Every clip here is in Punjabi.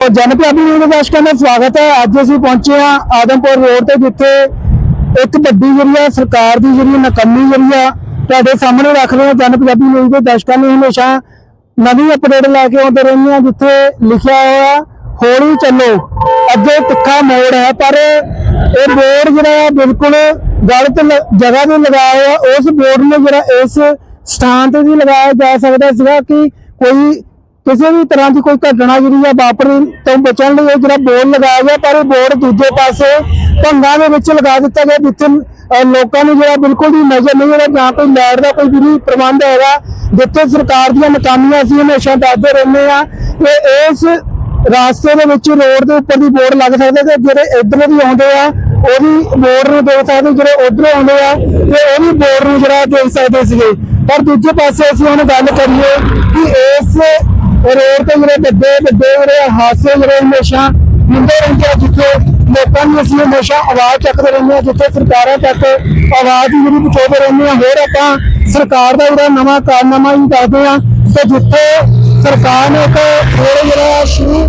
ਜਨ ਪੰਜਾਬੀ ਨਿਊਜ਼ ਦਰਸ਼ਕਾਂ ਦਾ ਸਵਾਗਤ ਹੈ। ਅੱਜ ਅਸੀਂ ਪਹੁੰਚੇ ਹਾਂ ਆਦਮਪੁਰ ਰੋਡ ਤੇ, ਜਿੱਥੇ ਇੱਕ ਵੱਡੀ ਜਿਹੜੀ ਆ ਸਰਕਾਰ ਦੀ ਜਿਹੜੀ ਨਕਮੀ ਜਿਹੜੀ ਆ, ਤੁਹਾਡੇ ਸਾਹਮਣੇ ਰੱਖ ਰਹੇ ਹਾਂ। ਜਨ ਪੰਜਾਬੀ ਨਿਊਜ਼ ਦੇ ਦਰਸ਼ਕਾਂ ਨੂੰ ਹਮੇਸ਼ਾ ਨਵੀਂ ਅਪਡੇਟ ਲੈ ਕੇ ਆਉਂਦੇ ਰਹਿੰਦੇ ਹਾਂ, ਜਿੱਥੇ ਲਿਖਿਆ ਹੋਇਆ ਹੌਲੀ ਚੱਲੋ। ਅੱਗੇ ਤਿੱਖਾ ਮੋੜ ਹੈ, ਪਰ ਇਹ ਬੋਰਡ ਜਿਹੜਾ ਆ ਬਿਲਕੁਲ ਗਲਤ ਜਗ੍ਹਾ ਤੇ ਲਗਾਇਆ ਹੋਇਆ। ਉਸ ਬੋਰਡ ਨੂੰ ਜਿਹੜਾ ਇਸ ਸਥਾਨ ਤੇ ਵੀ ਲਗਾਇਆ ਜਾ ਸਕਦਾ ਸੀਗਾ ਕਿ ਕੋਈ ਕਿਸੇ ਵੀ ਤਰ੍ਹਾਂ ਦੀ ਕੋਈ ਘਟਨਾ ਜਿਹੜੀ ਆ ਵਾਪਰਨ ਤੋਂ ਬਚਣ ਲਈ ਇਹ ਜਿਹੜਾ ਬੋਰਡ ਲਗਾਇਆ ਗਿਆ, ਪਰ ਇਹ ਬੋਰਡ ਦੂਜੇ ਪਾਸੇ ਭੰਗਾਂ ਦੇ ਵਿੱਚ ਲਗਾ ਦਿੱਤਾ ਗਿਆ, ਜਿੱਥੇ ਲੋਕਾਂ ਨੂੰ ਜਿਹੜਾ ਬਿਲਕੁਲ ਵੀ ਨਜ਼ਰ ਨਹੀਂ ਆਉਂਦਾ ਜਾਂ ਕੋਈ ਲੈਟ ਦਾ ਕੋਈ ਵੀ ਪ੍ਰਬੰਧ ਹੈਗਾ, ਜਿੱਥੇ ਸਰਕਾਰ ਦੀਆਂ ਨਕਾਮੀਆਂ ਅਸੀਂ ਹਮੇਸ਼ਾ ਦੱਸਦੇ ਰਹਿੰਦੇ ਆ ਕਿ ਇਸ ਰਾਸਤੇ ਦੇ ਵਿੱਚ ਰੋਡ ਦੇ ਉੱਪਰ ਦੀ ਬੋਰਡ ਲੱਗ ਸਕਦੇ ਤੇ ਜਿਹੜੇ ਇੱਧਰੋਂ ਦੀ ਆਉਂਦੇ ਆ ਉਹਦੀ ਬੋਰਡ ਨੂੰ ਦੇਖ ਸਕਦੇ, ਜਿਹੜੇ ਉਧਰੋਂ ਆਉਂਦੇ ਆ, ਤੇ ਉਹਦੀ ਬੋਰਡ ਨੂੰ ਜਿਹੜਾ ਦੇਖ ਸਕਦੇ ਸੀਗੇ। ਪਰ ਦੂਜੇ ਪਾਸੇ ਅਸੀਂ ਹੁਣ ਗੱਲ ਕਰੀਏ ਕਿ ਇਸ ਰੋਡ ਤੇ ਮੇਰੇ ਵੱਡੇ ਵੱਡੇ ਜਿਹੜੇ ਹਾਦਸੇ ਮੇਰੇ ਹਮੇਸ਼ਾ ਹੁੰਦੇ ਰਹਿੰਦੇ ਆ ਜਿੱਥੇ ਲੋਕਾਂ ਨੂੰ ਅਸੀਂ ਹਮੇਸ਼ਾ ਆਵਾਜ਼ ਚੱਕਦੇ ਰਹਿੰਦੇ ਆ, ਜਿੱਥੇ ਸਰਕਾਰਾਂ ਤੱਕ ਆਵਾਜ਼ ਜਿਹੜੀ ਪਹੁੰਚਾਉਂਦੇ ਰਹਿੰਦੇ ਆ। ਹੋਰ ਆਪਾਂ ਸਰਕਾਰ ਦਾ ਜਿਹੜਾ ਨਵਾਂ ਕਾਰਨਾਮਾ ਹੀ ਦੱਸਦੇ ਆ ਤੇ ਜਿੱਥੇ ਸਰਕਾਰ ਨੇ ਇੱਕ ਕੋੜੇ ਜਿਹੜਾ ਸ਼ੁਰੂ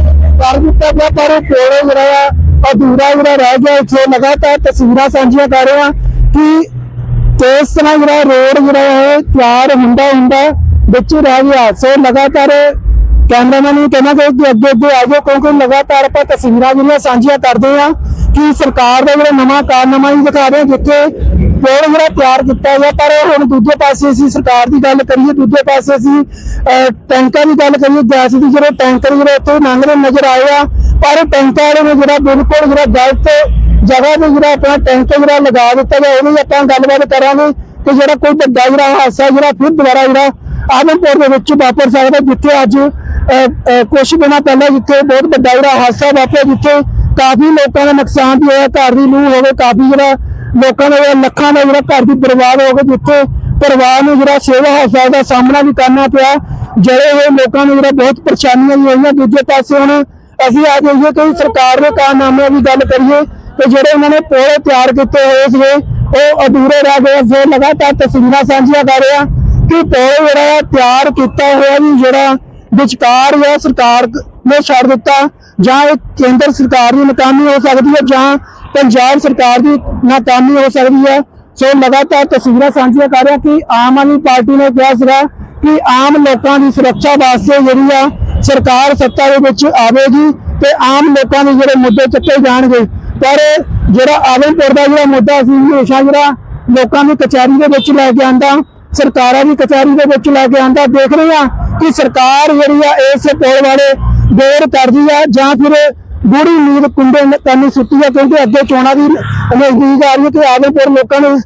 ਕਰ ਦਿੱਤਾ ਗਿਆ, ਪਰ ਉਹ ਕੋੜੇ ਜਿਹੜਾ ਆ, ਅਧੂਰਾ ਜਿਹੜਾ ਰਹਿ ਗਿਆ। ਇੱਥੇ ਲਗਾਤਾਰ ਤਸਵੀਰਾਂ ਸਾਂਝੀਆਂ ਕਰ ਰਹੇ ਆ ਕਿ ਤੇ ਇਸ ਤਰ੍ਹਾਂ ਜਿਹੜਾ ਰੋਡ ਜਿਹੜਾ ਹੈ ਤਿਆਰ ਹੁੰਦਾ ਹੁੰਦਾ ਵਿੱਚ ਰਹਿ ਗਿਆ। ਸੋ ਲਗਾਤਾਰ ਕੈਮਰਾਮੈਨ ਨੂੰ ਕਹਿਣਾ ਕਿ ਅੱਗੇ ਅੱਗੇ ਆ ਜਾਓ ਕਿਉਂਕਿ ਲਗਾਤਾਰ ਆਪਾਂ ਤਸਵੀਰਾਂ ਜਿਹੜੀਆਂ ਸਾਂਝੀਆਂ ਕਰਦੇ ਆ ਕਿ ਸਰਕਾਰ ਦਾ ਜਿਹੜਾ ਨਵਾਂ ਕਾਰਨਾਮਾ ਹੀ ਦਿਖਾ ਰਹੇ ਜਿੱਥੇ ਪੁਲ ਜਿਹੜਾ ਤਿਆਰ ਕੀਤਾ ਗਿਆ, ਪਰ ਹੁਣ ਦੂਜੇ ਪਾਸੇ ਅਸੀਂ ਸਰਕਾਰ ਦੀ ਗੱਲ ਕਰੀਏ, ਦੂਜੇ ਪਾਸੇ ਅਸੀਂ ਟੈਂਕਾਂ ਦੀ ਗੱਲ ਕਰੀਏ, ਗੈਸ ਦੀ ਜਿਹੜੇ ਟੈਂਕਰ ਜਿਹੜੇ ਉੱਥੇ ਲੰਘਦੇ ਨਜ਼ਰ ਆਏ ਆ, ਪਰ ਟੈਂਕਾਂ ਵਾਲੇ ਨੇ ਜਿਹੜਾ ਬਿਲਕੁਲ ਜਿਹੜਾ ਗਲਤ ਜਗ੍ਹਾ ਤੇ ਜਿਹੜਾ ਆਪਣਾ ਟੈਂਕਰ ਜਿਹੜਾ ਲਗਾ ਦਿੱਤਾ ਗਿਆ, ਉਹਦੀ ਆਪਾਂ ਗੱਲਬਾਤ ਕਰਾਂਗੇ ਕਿ ਜਿਹੜਾ ਕੋਈ ਵੱਡਾ ਜਿਹੜਾ ਹਾਦਸਾ, ਜਿਹੜਾ ਫਿਰ ਦੁਬਾਰਾ ਜਿਹੜਾ ਆਦਮਪੁਰ ਦੇ ਵਿੱਚ ਵਾਪਰ ਸਕਦਾ ਜਿੱਥੇ ਅੱਜ ਕੁਝ ਦਿਨਾਂ ਪਹਿਲਾਂ ਜਿੱਥੇ ਬਹੁਤ ਵੱਡਾ ਜਿਹੜਾ ਹਾਦਸਾ ਵਾਪਰਿਆ, ਜਿੱਥੇ ਕਾਫੀ ਲੋਕਾਂ ਦਾ ਨੁਕਸਾਨ ਵੀ ਹੋਇਆ, ਘਰ ਦੀ ਲੂਹ ਹੋਵੇ, ਕਾਫੀ ਜਿਹੜਾ ਲੋਕਾਂ ਦਾ ਜਿਹੜਾ ਲੱਖਾਂ ਦਾ ਜਿਹੜਾ ਘਰ ਦੀ ਬਰਬਾਦ ਹੋ ਗਈ ਜਿੱਥੇ ਪਰਿਵਾਰ ਨੂੰ ਜਿਹੜਾ ਸੇਵਾ ਹਸਪਤਾਲ ਦਾ ਸਾਹਮਣਾ ਵੀ ਕਰਨਾ ਪਿਆ ਜਿਹੜੇ ਹੋਏ ਲੋਕਾਂ ਨੂੰ ਜਿਹੜਾ ਬਹੁਤ ਪਰੇਸ਼ਾਨੀਆਂ ਵੀ ਹੋਈਆਂ। ਦੂਜੇ ਪਾਸੇ ਹੁਣ ਅਸੀਂ ਆ ਜਾਈਏ ਕਿ ਸਰਕਾਰ ਦੇ ਕਾਰਨਾਮਿਆਂ ਦੀ ਗੱਲ ਕਰੀਏ, ਤੇ ਜਿਹੜੇ ਉਹਨਾਂ ਨੇ ਪੋਲੇ ਤਿਆਰ ਕੀਤੇ ਹੋਏ ਸੀਗੇ, ਉਹ ਅਧੂਰੇ ਰਹਿ ਗਏ ਫਿਰ ਲਗਾਤਾਰ ਤਸਵੀਰਾਂ ਸਾਂਝੀਆਂ ਕਰ ਰਿਹਾ ਕਿ ਪੋਲੇ ਜਿਹੜਾ ਆ ਤਿਆਰ ਕੀਤਾ ਹੋਇਆ ਵੀ ਜਿਹੜਾ ਵਿਚਕਾਰ ਜਾਂ ਸਰਕਾਰ ਨੇ ਛੱਡ ਦਿੱਤਾ ਜਾਂ ਇਹ ਕੇਂਦਰ ਸਰਕਾਰ ਦੀ ਨਾਕਾਮੀ ਹੋ ਸਕਦੀ ਹੈ ਜਾਂ ਪੰਜਾਬ ਸਰਕਾਰ ਦੀ ਨਾਕਾਮੀ ਹੋ ਸਕਦੀ ਹੈ। ਸੋ ਲਗਾਤਾਰ ਤਸਵੀਰਾਂ ਸਾਂਝੀਆਂ ਕਰ ਰਿਹਾ ਕਿ ਆਮ ਆਦਮੀ ਪਾਰਟੀ ਨੇ ਕਿਹਾ ਸੀਗਾ ਕਿ ਆਮ ਲੋਕਾਂ ਦੀ ਸੁਰੱਖਿਆ ਵਾਸਤੇ ਜਿਹੜੀ ਆ ਸਰਕਾਰ ਸੱਤਾ ਦੇ ਵਿੱਚ ਆਵੇਗੀ ਤੇ ਆਮ ਲੋਕਾਂ ਦੇ ਜਿਹੜੇ ਮੁੱਦੇ ਚੱਕੇ ਜਾਣਗੇ। ਪਰ ਜਿਹੜਾ ਆਦਮਪੁਰ ਦਾ ਜਿਹੜਾ ਮੁੱਦਾ ਸੀ, ਹਮੇਸ਼ਾ ਜਿਹੜਾ ਲੋਕਾਂ ਦੀ ਕਚਹਿਰੀ ਦੇ ਵਿੱਚ ਲੈ ਕੇ ਆਂਦਾ ਸਰਕਾਰਾਂ ਦੀ ਕਚਹਿਰੀ ਦੇ ਵਿੱਚ ਲੈ ਕੇ ਆਂਦਾ ਦੇਖ ਰਹੇ ਆ ਕਿ ਸਰਕਾਰ ਜਿਹੜੀ ਆ ਇਸ ਪੁਲ ਵਾਲੇ ਗੌਰ ਕਰਦੀ ਆ ਜਾਂ ਫਿਰ ਗੂੜੀ ਨੀਂਦ ਕੁੰਡੇ ਨ- ਕਰਨੀ ਸੁੱਤੀ ਆ ਕਿਉਂਕਿ ਅੱਗੇ ਚੋਣਾਂ ਦੀ ਨਜ਼ਦੀਕ ਆ ਰਹੀ ਹੈ ਤੇ ਆਦਮਪੁਰ ਲੋਕਾਂ ਨੂੰ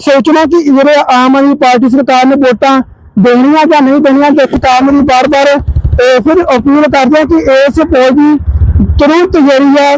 ਸੋਚਣਾ ਕਿ ਜਿਹੜੇ ਆਮ ਆਦਮੀ ਪਾਰਟੀ ਸਰਕਾਰ ਨੇ ਵੋਟਾਂ ਦੇਣੀਆਂ ਜਾਂ ਨਹੀਂ ਦੇਣੀਆਂ ਜਿਸ ਕਾਰਨ ਨੂੰ ਵੀ ਬਾਰ-ਬਾਰ ਅਹ, ਫਿਰ ਅਪੀਲ ਕਰਦੇ ਆ ਕਿ ਇਸ ਪੁਲ ਦੀ ਤੁਰੰਤ ਜਿਹੜੀ ਆ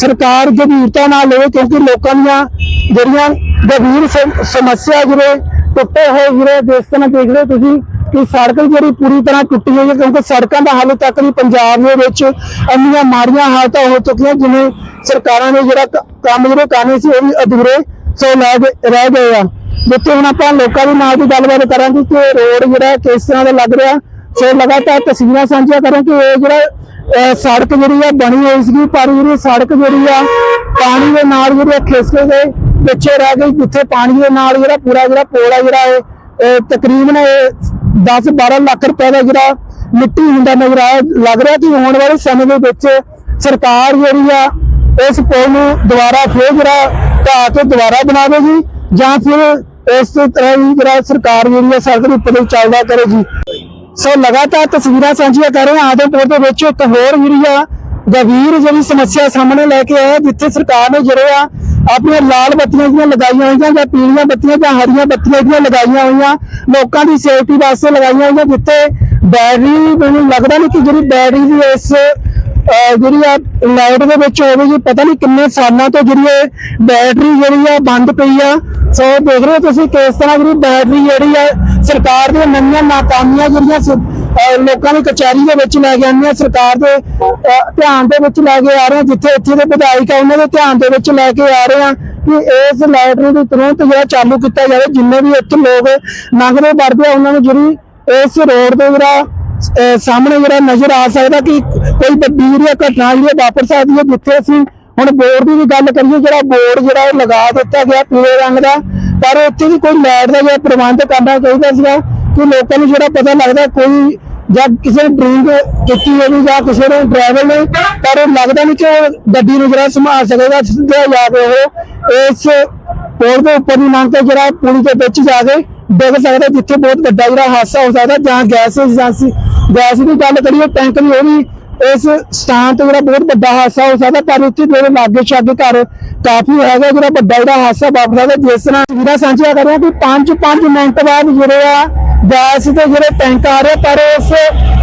ਸਰਕਾਰ ਗੰਭੀਰਤਾ ਨਾਲ ਲਵੇ ਕਿਉਂਕਿ ਲੋਕਾਂ ਦੀਆਂ ਜਿਹੜੀਆਂ ਗੰਭੀਰ ਸਮੱਸਿਆ ਜਿਹੜੇ ਟੁੱਟੇ ਹੋਏ ਜਿਹੜੇ ਜਿਸ ਤਰ੍ਹਾਂ ਦੇਖ ਰਹੇ ਹੋ ਤੁਸੀਂ ਕਿ ਸੜਕ ਜਿਹੜੀ ਪੂਰੀ ਤਰ੍ਹਾਂ ਟੁੱਟੀ ਹੋਈ ਹੈ, ਕਿਉਂਕਿ ਸੜਕਾਂ ਦਾ ਹਾਲੇ ਤੱਕ ਵੀ ਪੰਜਾਬ ਦੇ ਵਿੱਚ ਇੰਨੀਆਂ ਮਾੜੀਆਂ ਹਾਲਤਾਂ ਹੋ ਚੁੱਕੀਆਂ ਜਿਵੇਂ ਸਰਕਾਰਾਂ ਨੇ ਜਿਹੜਾ ਕੰਮ ਜਿਹੜੇ ਕਰਨੇ ਸੀ, ਉਹ ਵੀ ਅਧੂਰੇ ਸੋ ਲੈ ਗਏ- ਰਹਿ ਗਏ ਆ। ਜਿੱਥੇ ਹੁਣ ਆਪਾਂ ਲੋਕਾਂ ਦੇ ਨਾਲ ਦੀ ਗੱਲਬਾਤ ਕਰਾਂਗੇ ਕਿ ਰੋਡ ਜਿਹੜਾ ਕਿਸ ਤਰ੍ਹਾਂ ਦਾ ਲੱਗ ਰਿਹਾ, ਸੋ ਲਗਾਤਾਰ ਤਸਵੀਰਾਂ ਸਾਂਝੀਆਂ ਕਰਾਂ ਕਿ ਇਹ ਜਿਹੜਾ ਸੜਕ ਜਿਹੜੀ ਆ ਬਣੀ ਹੋਈ ਸੀਗੀ, ਪਰ ਜਿਹੜੀ ਸੜਕ ਜਿਹੜੀ ਆ ਪਾਣੀ ਦੇ ਨਾਲ ਜਿਹੜੀ ਆ ਖਿਸਕ ਕੇ ਪਿੱਛੇ ਰਹਿ ਗਈ, ਜਿੱਥੇ ਪਾਣੀ ਦੇ ਨਾਲ ਜਿਹੜਾ ਪੂਰਾ ਜਿਹੜਾ ਪੋਲ ਆ ਜਿਹੜਾ ਇਹ ਤਕਰੀਬਨ 10 12 ਲੱਖ ਰੁਪਏ ਦਾ ਜਿਹੜਾ ਮਿੱਟੀ ਹੁੰਦਾ ਨਜ਼ਰ ਆ ਲੱਗ ਰਿਹਾ ਕਿ ਆਉਣ ਵਾਲੇ ਸਮੇਂ ਦੇ ਵਿੱਚ ਸਰਕਾਰ ਜਿਹੜੀ ਆ, ਇਸ ਪੁਲ ਨੂੰ ਦੁਬਾਰਾ ਫੇਰ ਜਿਹੜਾ ਢਾਹ ਕੇ ਦੁਬਾਰਾ ਬਣਾਵੇਗੀ ਜਾਂ ਫਿਰ ਇਸ ਤਰ੍ਹਾਂ ਹੀ ਜਿਹੜਾ ਸਰਕਾਰ ਜਿਹੜੀ ਆ, ਸੜਕ ਦੇ ਉੱਪਰ ਚੱਲਦਾ ਕਰੇਗੀ। ਸੋ ਲਗਾਤਾਰ ਤਸਵੀਰਾਂ ਸਾਂਝੀਆਂ ਕਰ ਰਹੇ ਆ ਆਦਮਪੁਰ ਦੇ ਵਿੱਚ ਇੱਕ ਹੋਰ ਜਿਹੜੀ ਆ, ਗੰਭੀਰ ਜਿਹੜੀ ਸਮੱਸਿਆ ਸਾਹਮਣੇ ਲੈ ਕੇ ਆਇਆ, ਜਿੱਥੇ ਸਰਕਾਰ ਨੇ ਜਿਹੜੇ ਆ ਆਪਣੀਆਂ ਲਾਲ ਬੱਤੀਆਂ ਜਿਹੜੀਆਂ ਲਗਾਈਆਂ ਹੋਈਆਂ ਜਾਂ ਪੀਲੀਆਂ ਬੱਤੀਆਂ ਜਾਂ ਹਰੀਆਂ ਬੱਤੀਆਂ ਜਿਹੜੀਆਂ ਲਗਾਈਆਂ ਹੋਈਆਂ, ਲੋਕਾਂ ਦੀ ਸੇਫਟੀ ਵਾਸਤੇ ਲਗਾਈਆਂ ਹੋਈਆਂ, ਜਿੱਥੇ ਬੈਟਰੀ ਮੈਨੂੰ ਲੱਗਦਾ ਨਹੀਂ ਕਿ ਜਿਹੜੀ ਬੈਟਰੀ ਦੀ ਇਸ ਜਿਹੜੀ ਆ ਲਾਈਟ ਦੇ ਵਿੱਚ ਹੋਵੇ ਜੀ, ਪਤਾ ਨਹੀਂ ਕਿੰਨੇ ਸਾਲਾਂ ਤੋਂ ਜਿਹੜੀ ਇਹ ਬੈਟਰੀ ਜਿਹੜੀ ਆ ਬੰਦ ਪਈ ਆ। ਸੋ ਦੇਖ ਰਹੇ ਹੋ ਤੁਸੀਂ ਕਿਸ ਤਰ੍ਹਾਂ ਜਿਹੜੀ ਬੈਟਰੀ ਜਿਹੜੀ ਆ ਸਰਕਾਰ ਦੀਆਂ ਨਵੀਆਂ ਨਾਕਾਮੀਆਂ ਜਿਹੜੀਆਂ ਲੋਕਾਂ ਦੀ ਕਚਹਿਰੀ ਦੇ ਵਿੱਚ ਲੈ ਕੇ ਆਉਂਦੀਆਂ ਸਰਕਾਰ ਦੇ ਧਿਆਨ ਦੇ ਵਿੱਚ ਲੈ ਕੇ ਆ ਰਹੇ ਆ, ਜਿੱਥੇ ਇੱਥੇ ਦੇ ਵਿਧਾਇਕ ਆ, ਉਹਨਾਂ ਦੇ ਧਿਆਨ ਦੇ ਵਿੱਚ ਲੈ ਕੇ ਆ ਰਹੇ ਆ ਕਿ ਇਸ ਲਾਈਟ ਨੂੰ ਵੀ ਤੁਰੰਤ ਜਿਹੜਾ ਚਾਲੂ ਕੀਤਾ ਜਾਵੇ, ਜਿੰਨੇ ਵੀ ਇੱਥੇ ਲੋਕ ਲੰਘਦੇ ਵਰਦੇ ਆ, ਉਹਨਾਂ ਨੂੰ ਜਿਹੜੀ ਇਸ ਰੋਡ ਦੇ ਜਿਹੜਾ ਸਾਹਮਣੇ ਜਿਹੜਾ ਨਜ਼ਰ ਆ ਸਕਦਾ ਕਿ ਕੋਈ ਵੱਡੀ ਜਾਂ ਘਟਨਾ ਜਿਹੜੀ ਆ ਵਾਪਰ ਸਕਦੀ ਹੈ, ਜਿੱਥੇ ਅਸੀਂ ਹੁਣ ਬੋਰਡ ਦੀ ਵੀ ਗੱਲ ਕਰੀਏ, ਜਿਹੜਾ ਬੋਰਡ ਜਿਹੜਾ ਉਹ ਲਗਾ ਦਿੱਤਾ ਗਿਆ ਪੀਲੇ ਰੰਗ ਦਾ, ਪਰ ਉੱਥੇ ਵੀ ਕੋਈ ਲਾਈਟ ਦਾ ਜਿਹੜਾ ਪ੍ਰਬੰਧ ਕਰਨਾ ਚਾਹੀਦਾ ਸੀਗਾ। ਕਿ ਲੋਕਾਂ ਨੂੰ ਜਿਹੜਾ ਪਤਾ ਲੱਗਦਾ ਕੋਈ ਜਾਂ ਕਿਸੇ ਨੇ ਡਰਿੰਕ ਕੀਤੀ ਹੋਵੇ ਜਾਂ ਕਿਸੇ ਨੇ ਡਰਾਈਵਰ ਨੇ, ਪਰ ਉਹ ਲੱਗਦਾ ਨਹੀਂ ਕਿ ਉਹ ਗੱਡੀ ਨੂੰ ਜਿਹੜਾ ਸੰਭਾਲ ਸਕੇਗਾ, ਸਿੱਧਾ ਜਾ ਕੇ ਉਹ ਇਸ ਪੁਲ ਦੇ ਉੱਪਰ ਦੀ ਲੰਘ ਕੇ ਜਿਹੜਾ ਪੁਲ ਦੇ ਵਿੱਚ ਜਾ ਕੇ ਡਿੱਗ ਸਕਦਾ, ਜਿੱਥੇ ਬਹੁਤ ਵੱਡਾ ਜਿਹੜਾ ਹਾਦਸਾ ਹੋ ਸਕਦਾ ਜਾਂ ਗੈਸ ਏਜੰਸੀ, ਗੈਸ ਦੀ ਗੱਲ ਕਰੀਏ, ਟੈਂਕ ਦੀ ਉਹ ਵੀ ਇਸ ਸਥਾਨ ਤੇ ਜਿਹੜਾ ਬਹੁਤ ਵੱਡਾ ਹਾਦਸਾ ਹੋ ਸਕਦਾ, ਪਰ ਉੱਥੇ ਜਿਹੜੇ ਲਾਗੇ ਛਾਗੇ ਘਰ ਕਾਫੀ ਹੈਗਾ ਜਿਹੜਾ ਵੱਡਾ ਜਿਹੜਾ ਹਾਦਸਾ ਵਾਪਰ ਸਕਦਾ। ਜਿਸ ਤਰ੍ਹਾਂ ਤਸਵੀਰਾਂ ਸਾਂਝੀਆਂ ਕਰ ਰਿਹਾ ਕਿ 5-5 ਮਿੰਟ ਬਾਅਦ ਜਿਹੜੇ ਆ ਗੈਸ ਦੇ ਜਿਹੜੇ ਟੈਂਕ ਆ ਰਹੇ ਪਰ ਉਸ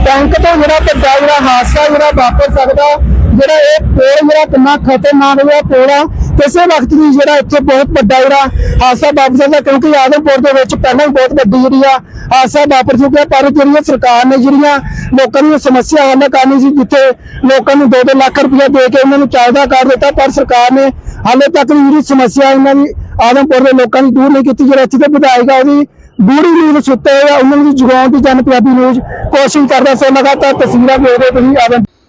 ਟੈਂਕ ਤੋਂ ਜਿਹੜਾ ਵੱਡਾ ਜਿਹੜਾ ਹਾਦਸਾ ਜਿਹੜਾ ਵਾਪਰ ਸਕਦਾ ਜਿਹੜਾ ਇਹ ਪੋਲ ਜਿਹੜਾ ਕਿੰਨਾ ਖਤਰਨਾਕ ਹੋਇਆ ਪੋਲ ਆ, ਕਿਸੇ ਵਕਤ ਵੀ ਜਿਹੜਾ ਇੱਥੇ ਬਹੁਤ ਵੱਡਾ ਜਿਹੜਾ ਹਾਦਸਾ ਵਾਪਰ ਸਕਦਾ, ਕਿਉਂਕਿ ਆਦਮਪੁਰ ਦੇ ਵਿੱਚ ਪਹਿਲਾਂ ਹੀ ਬਹੁਤ ਵੱਡੀ ਜਿਹੜੀ ਆ ਹਾਦਸਾ ਵਾਪਰ ਚੁੱਕਿਆ, ਪਰ ਜਿਹੜੀਆਂ ਸਰਕਾਰ ਨੇ ਜਿਹੜੀਆਂ ਲੋਕਾਂ ਦੀਆਂ ਸਮੱਸਿਆ ਹੱਲ ਕਰਨੀ ਸੀ, ਜਿੱਥੇ ਲੋਕਾਂ ਨੂੰ 2-2 ਲੱਖ ਰੁਪਏ ਦੇ ਕੇ ਉਹਨਾਂ ਨੂੰ ਚਾਹੀਦਾ ਕਰ ਦਿੱਤਾ, ਪਰ ਸਰਕਾਰ ਨੇ ਹਾਲੇ ਤੱਕ ਵੀ ਜਿਹੜੀ ਸਮੱਸਿਆ ਇਹਨਾਂ ਦੀ ਆਦਮਪੁਰ ਦੇ ਲੋਕਾਂ ਦੀ ਦੂਰ ਨਹੀਂ ਕੀਤੀ, ਜਿਹੜਾ ਇੱਥੇ ਦੇ ਵਿਧਾਇਕ ਆ, ਉਹਦੀ ਬੂੜੀ ਨੀਂਦ ਸੁੱਤੇ ਹੋਏ ਆ, ਉਹਨਾਂ ਨੂੰ ਜਗਾਉਣ ਦੀ ਜਨ ਪੰਜਾਬੀ ਨਿਊਜ਼ ਕੋਸ਼ਿਸ਼ ਕਰਦਾ, ਸੋ ਲਗਾਤਾਰ ਤਸਵੀਰਾਂ ਵੇਖਦੇ ਤੁਸੀਂ ਆਦਮ